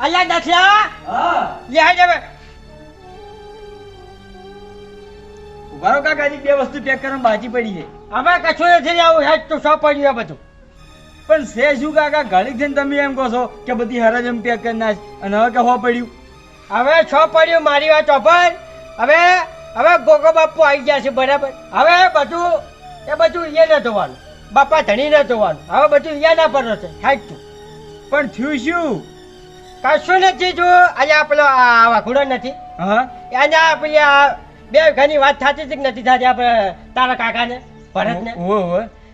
અલ્યા દખલા? લે હાલ હવે. કાકાજી બે વસ્તુ પેક કરવા બાજી પડી છે. હવે કશું નથી આવું હેડ તો સો પડ્યું બધું. પણ છે શું કાકા ઘડીક જઈને તમે એમ કહો છો કે બધી હરાજમ પેક કરી નાખ. અને હવે કે હો પડ્યું? હવે છો પડ્યું મારી વાત ચોપન હવે હવે ગોગો બાપુ આવી ગયા છે બરાબર. હવે બધું એ બધું અહીંયા ન જોવાનું બાપા ધણી ન જોવાનું હવે બધું અહીંયા ના પર છે. હેડ તું. પણ થયું શું? કશું નથી જો અહીંયા પેલો આ વાઘુડો નથી. હા? અહીંયા પેલી આ બે ઘણી વાત થતી હતી કે નથી થતી આપણે તારા કાકાને ભરતને.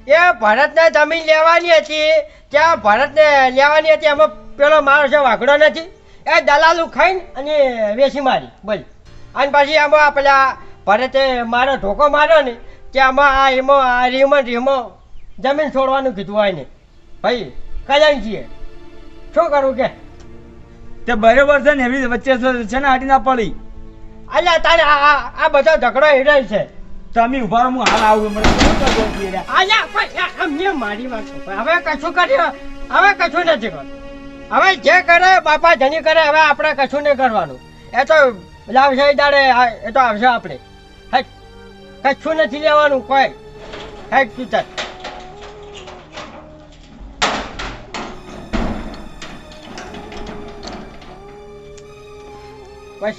એ ભરતને જમીન લેવાની હતી. ત્યાં ભરતને લેવાની હતી એમાં પેલો મારો છે વાઘડો નથી. એ દલાલું ખાઈને અને વેસી મારી બોલ. અને પછી આમાં આ પેલા ભરતે મારો ઢોકો માર્યો ને ત્યાંમાં આ એમાં આ રીમો રીમો જમીન છોડવાનું કીધું હોય ને ભાઈ કલ્યાણજીએ શું કરું કે? તે બરોબર છે ને એવી વચ્ચે છે- ને આટી ના પડી? અલ્યા તારે આ આ- બધો ઝઘડો હેડે છે. તમે ઊભા રહો હું હાલ આવું મને શું કરવું છે અલ્યા અમને મારી વાત હવે કશું કર્યું હવે કશું નથી કરવાનું હવે જે કરે બાપા ધણી કરે હવે આપણે કશું નહીં કરવાનું. એ તો લાવશે દાડે એ તો આવશે આપણે. કશું નથી લેવાનું કોઈ. હેડ તું બસ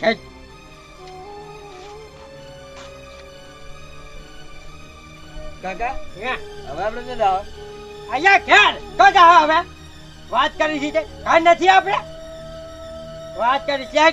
કાકા હવે આપણે શું જાવ અહીંયા ઘેર? તો જાઓ હવે. વાત કરી છે. ઘર નથી આપણે? વાત કરી છે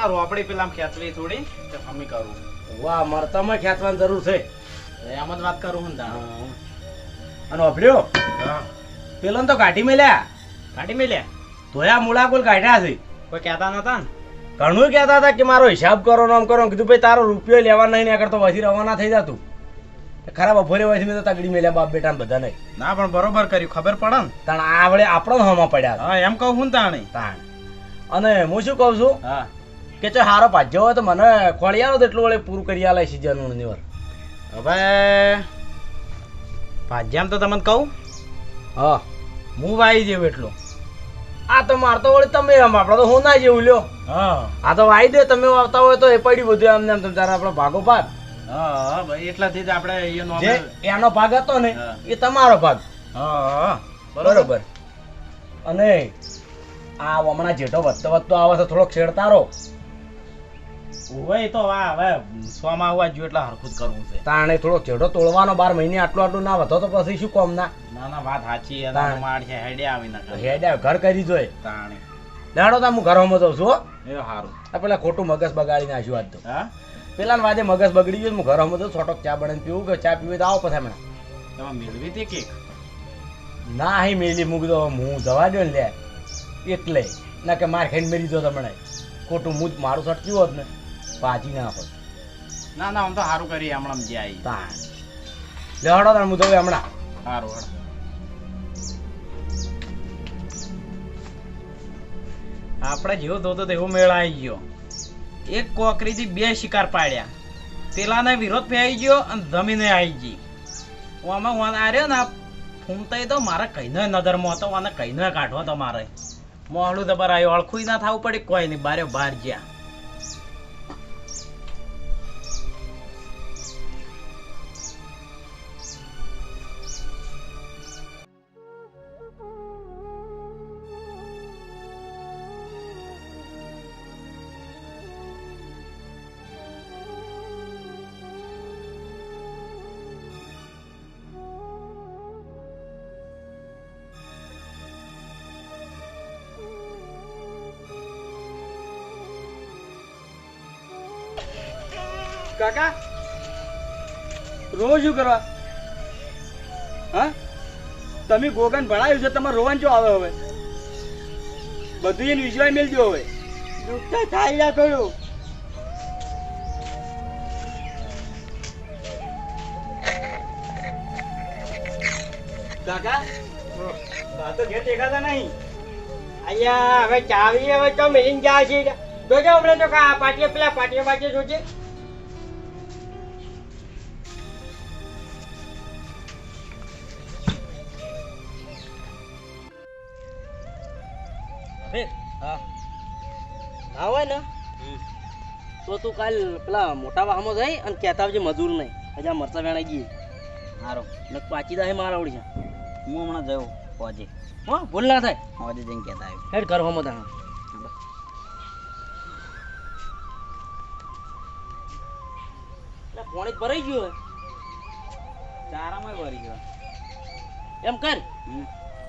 આ રોપડી પેલા ખેંચવી થોડી તો હમી કરું. વાહ મરતામાં ખેંચવાની જરૂર છે. એમ જ વાત કરું હું. તાણ અને ઓફડ્યો? પેલો તો કાઢી મેલ્યા. કાઢી મેલ્યા? ધોયા મૂળા કોલ કાઢ્યા છે. કોઈ કહેતા નતા ને? ઘણું કહેતા હતા કે મારો હિસાબ કરો ને આમ કરો કીધું ભાઈ તારો રૂપિયો લેવા નહીં ને આગળ તો વધી રવાના થઈ જતું. ખરાબ બપોરે વધી મેં તો તગડી મેલ્યા બાપ બેટા બધા નહીં ના પણ બરોબર કર્યું ખબર પડે ને? તાણ આવડે આપણો હમા પડ્યા એમ કહું હું તાણી. તાણ. અને હું શું કહું છું? હા. કે ચો હારો ભાજ્યો હોય તો મને ખોળિયાનો તો એટલું વળે પૂરું કરી આલે સિઝનની વાર હવે ભાજ્યામ તો તમને કહું? હા. હું વાઈ જેવું એટલું. આ તો મારતો વળી તમે આમ આપણે તો હું ના જેવું લ્યો. હા. આ તો વાઈ દે તમે આવતા હોય તો એ પડી બધું આમને આમ તમે તારા આપણો ભાગો ભાગ હા ભાઈ એટલાથી જ આપણે એનો ભાગ હતો ને એ તમારો ભાગ. હા બરોબર. અને આ હમણાં જેઠો વધતો વધતો આવે છે થોડોક છેડતારો. હોય તો વાહ હવે સોમાં આવવા જોઈએ એટલે હરખું જ કરવું છે. તાણે થોડો ચેડો તોડવાનો બાર મહિને આટલું આટલું ના વધો તો પછી શું કોમ ના? ના ના વાત સાચી તાણ. માડ છે હેડે આવી ના હેડ ઘર કરી જોય. તાણે. દાડો તા હું ઘરમાં જઉં છું હો. એ સારું આ પેલા ખોટું મગજ બગાડી નાખ્યું આજ તો. હા? પેલા વાજે મગજ બગડી ગયું હું ઘરમાં જઉં છોટો ચા બને પીવું કે ચા પીવી તો આવો પછી હમણાં. તમે મેળવી હતી કેક? ના અહીં મેલી મૂકી દો. હું જવા દો ને લે. એટલે. ના કે માર ખાઈને મેળી દો તમને. ખોટું હું જ મારું સટક્યું હોત ને. પાછી ના હોય. ના ના આમ તો સારું કરી હમણાં જે આવી તાણ. લે હડો તાણ હું જઉં હમણાં. સારું હળ આપણે જેવો ધોતો તેવો મેળ આવી ગયો. એક કોકરીથી બે શિકાર પાડ્યા. પેલાને વિરોધ પે આવી ગયો અને જમીને આવી ગઈ. હું આમાં હું આર્યો ને ફૂમતાઈ તો મારે કઈને નજરમાં હતો અને કહીને કાઢવો તો મારે. મોહળું દબર આવ્યો અળખું ના થવું પડે કોઈ નહીં બારે બહાર જ્યાં. કાકા? રોજ શું કરવા? હા? તમે ગોગન ભણાવ્યું છે, તમારે રોવાનું જો આવે હવે. બધું એને વિજવાય મેલજો હવે. દુઃખ થાય ના થોડું કાકા બા તો ઘેર દેખાતા નહીં. અહીંયા હવે ચાવી હવે તો મિલિંગ જાય છે જોજો હમણાં તો કા પાટીએ પેલા પાટીએ પાટીએ જોજે હવે હા. આવે ને? તો તું કાલ પેલા મોટા વાહમાં જઈ અને કહેતા આવજે મજૂર નહીં. હજા મરચા વેણાઈ ગઈ. હારો. ને પાછી દાહે મારા આવડી છે. હું હમણાં જયો હોજે. હા ભૂલ ના થાય. હોજે જઈને કહેતા આવ્યો હેડ કર હમો તાણા. પોણી ભરાઈ ગયું. ચારામાં ભરી ગયો. એમ કર. તું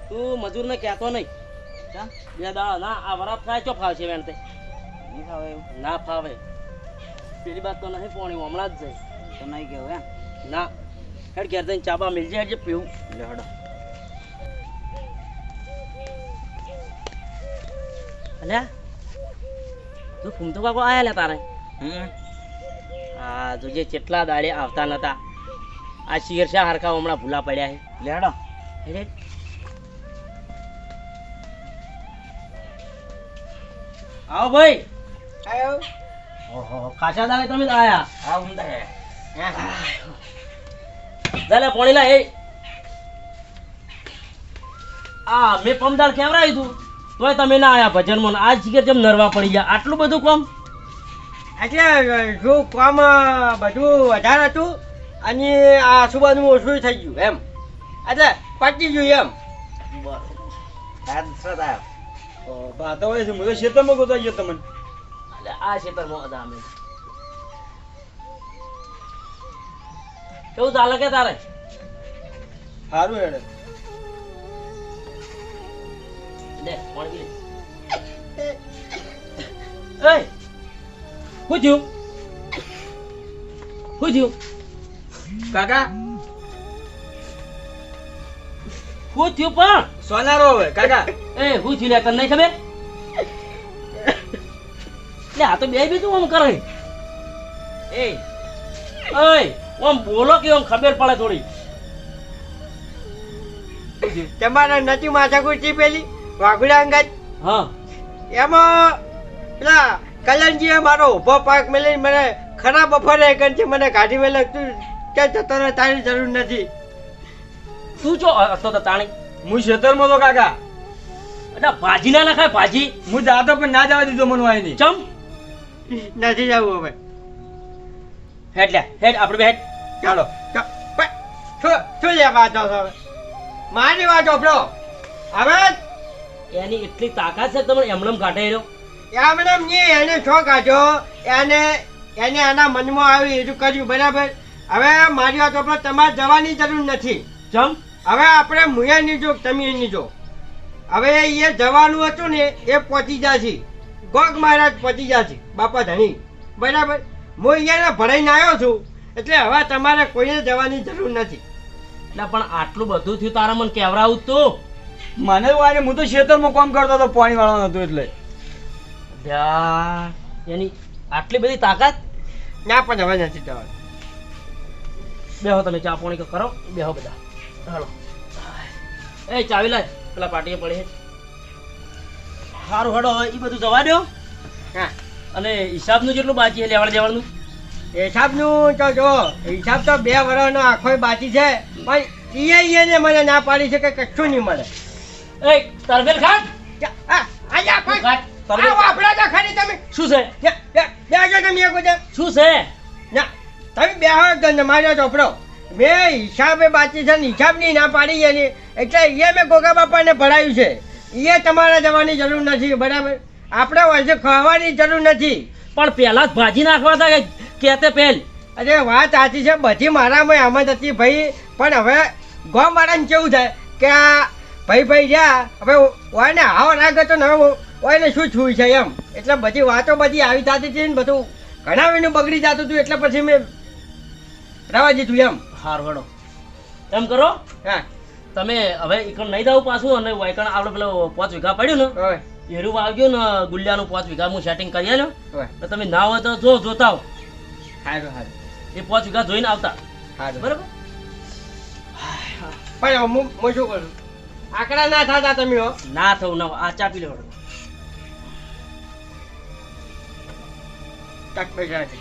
તું મજૂરને કહેતો નહીં. બે દાડા ના આ વરાપ ફ્રાય ચો ફાવશે વેણતે નહીં ખાવ એવું. ના ફાવે. પેલી વાત તો નહીં પોણી હમણાં જ જાય તો નહીં કેવું એમ? ના. હેડ ઘેર જઈને ચાબા મિલજે હેડ જે પીવું. લે હડો. અલ્યા તું ફૂમતો કાકો આયા લે તારે? હમ. હા જોજે કેટલા દાડે આવતા નતા. આ શિયર શા હરખા હમણાં ભૂલા પડ્યા લે લેડો હેડ. આવો ભાઈ. આવ્યો ઓહો ખાસા દાડે તમે તો આયા. હા ઉમદા હે. ચાલે પોણી લા એ. આ મેં પમદાર કેવરાયું તું? તોય તમે ના આયા ભજનમાં. આજ શિખર જેમ નરવા પડી ગયા. આટલું બધું કામ? એટલે જો કામ બધું વધારે હતું અને આ સુબાનું ઓછું થઈ ગયું એમ. એટલે પતી ગયું એમ. આ દસરા આવ્યો બા તો હોય છે હું તો ખેતરમાં ગોતો ગયો તમને? એટલે આ ક્ષેત્રમાં હતા અમે. કેવું ચાલે કે તારે? સારું હેડે. લે પાણી પી લે. એય શું થયું? શું થયું? કાકા શું થયું પણ. સોનારો હવે કાકા. એ શું થયું લે તને નહીં ખબર? લે આ તો બે બીજું આમ કરે. એ. ઓય આમ બોલો કે આમ ખબર પડે થોડી. તમારે નથી માથાકૂટી પેલી વાઘુડા અંગત? હા. એમાં પેલા કલ્યાણજીએ મારો ઊભો પાક મેળવી મને ખરાબ બપોરે કંથી મને કાઢી મેલે. તું ક્યાં જતો તારી જરૂર નથી. તું છો હતો તો તાણી. હું ખેતરમાં તો કાકા? એટલે ભાજી ના નખાય ભાજી. હું જાતો પણ ના જવા દીધો મને વાય નહીં ચમ. નથી જવું હવે. હેડ લે હેડ આપણે બે હેડ. ચાલો શું શું લે વાત છો હવે? મારી વાત ઓપડો હવે એની એટલી તાકાત છે તમે એમણમ કાઢે રહ્યો. એમણમ એમ નહીં એને શોખ કાઢ્યો એને એને આના મનમાં આવ્યું એટલું કર્યું બરાબર. હવે મારી વાત આપણે તમારે જવાની જરૂર નથી. ચમ. હવે આપણે મુયાની જો તમે એની જો હવે એ જવાનું હતું ને એ પહોંચી જશે. ગોગ મહારાજ પહોંચી જશે. બાપા ધણી. બરાબર. હું અહીંયા ભરાઈને આવ્યો છું એટલે હવે તમારે કોઈને જવાની જરૂર નથી. એટલે પણ આટલું બધું થયું તારા મને કેવરાવું તો. મને વારે હું તો ખેતરમાં કામ કરતો હતો પાણી વાળવાનો હતો એટલે. એની આટલી બધી તાકાત? ના પણ હવે નથી જવાનું. બેહો તમે ચા પાણી કરો બેહો બધા. હાલો. એ ચાવી લઈ પેલા પાટીએ પડી સારું હડો એ બધું જવા દો હા. અને હિસાબનું જેટલું બાકી છે લેવડ દેવડનું? હિસાબનું તો જો હિસાબ તો બે વર્ષનો આખો બાકી છે. પણ એ એને મને ના પાડી છે કે કશું નહીં મળે. એ તરબેલ ખાન આયા કોઈ- ખાટ? આ તરબેલ તો ખરી તમે. શું છે? બે- બે- બેસો તમે એક. શું છે? ના તમે બેહો જ ને મારો ચોપડો મેં હિસાબે બાચી છે ને હિસાબની ના પાડી એની. એટલે એ મેં ગોગા બાપાને ભરાયું છે. એ તમારે જવાની જરૂર નથી બરાબર? આપણે વર્ષે ખાવાની જરૂર નથી. પણ પહેલાં જ ભાજી નાખવા હતા કે તે પહેલ? અરે વાત સાચી છે બધી મારામાં આમ જ હતી ભાઈ. પણ હવે ગામવાળાને કેવું થાય કે આ ભાઈ ભાઈ રહ્યા હવે ઓયને હાવ રાગ તો ને હવે ને શું છું છે એમ? એટલે બધી વાતો બધી આવી થતી હતી ને બધું ઘણા વેનું બગડી જતું હતું એટલે પછી મેં રવા દીધું એમ. હાર વડો એમ કરો હા. તમે હવે એકણ નહીં જાવ પાછું અને વાયકણ આપણે પેલો પાંચ વીઘા પડ્યું ને એરું વાવજો ને ગુલ્યાનું પાંચ વીઘા હું સેટિંગ કરી આલ્યો. તો તમે ના હોય તો જો જોતા આવો. સારું સારું એ પાંચ વીઘા જોઈને આવતા. બરાબર? પણ હું હું શું કરું? આકડા ના થતા તમે હો. ના થવું ના આ ચા પી લેવાનો. તક પૈસા છે.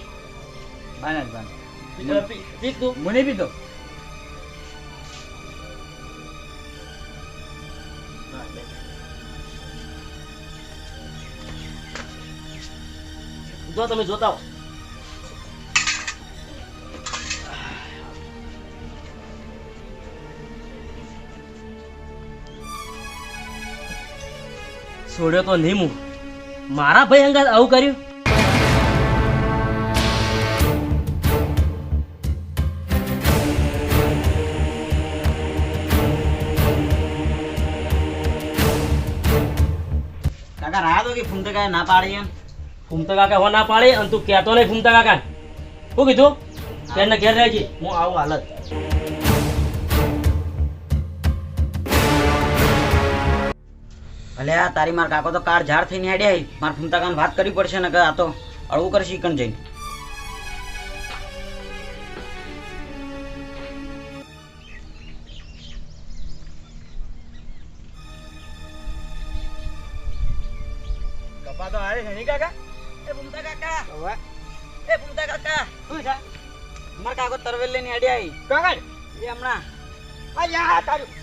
બાના જ બાના. પી- પી- પી તું મને પીતો જો તમે જોતા છોડ્યો તો નહીં હું મારા ભાઈ અંગાત આવું કર્યું? કાકા રાહ તો કે ફૂમતા કાકા ના પાડી એમ? ફૂમતા કાકા હો ના પાડી અને તું કહેતો નહીં ફૂમતા કાકા શું કીધું? તેને ઘેર રહેજે હું આવું હાલત. ભલે આ તારી માર કાકો તો કાર ઝાડ થઈને હેડ્યા માર ફૂમતા કાન વાત કરવી પડશે ને કે આ તો અળવું કરશે ઈકણ જઈને. કપા તો હારે છે નહીં કાકા? એ ફૂમતા કાકા. હવે? એ ભૂમતા કાકા. શું છે? માર કાકો તરવેલ લઈને હેડ્યા કાકા? એ હમણાં. અલ્યા તારું.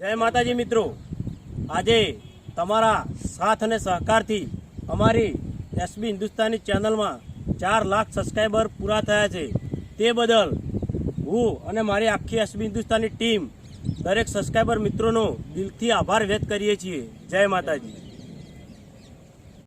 જય માતાજી મિત્રો. આજે તમારા સાથ અને સહકારથી અમારી એસબી હિન્દુસ્તાની ચેનલમાં ચાર લાખ સબસ્ક્રાઈબર પૂરા થયા છે. તે બદલ હું અને મારી આખી એસબી હિન્દુસ્તાની ટીમ દરેક સબસ્ક્રાઈબર મિત્રોનો દિલથી આભાર વ્યક્ત કરીએ છીએ. જય માતાજી.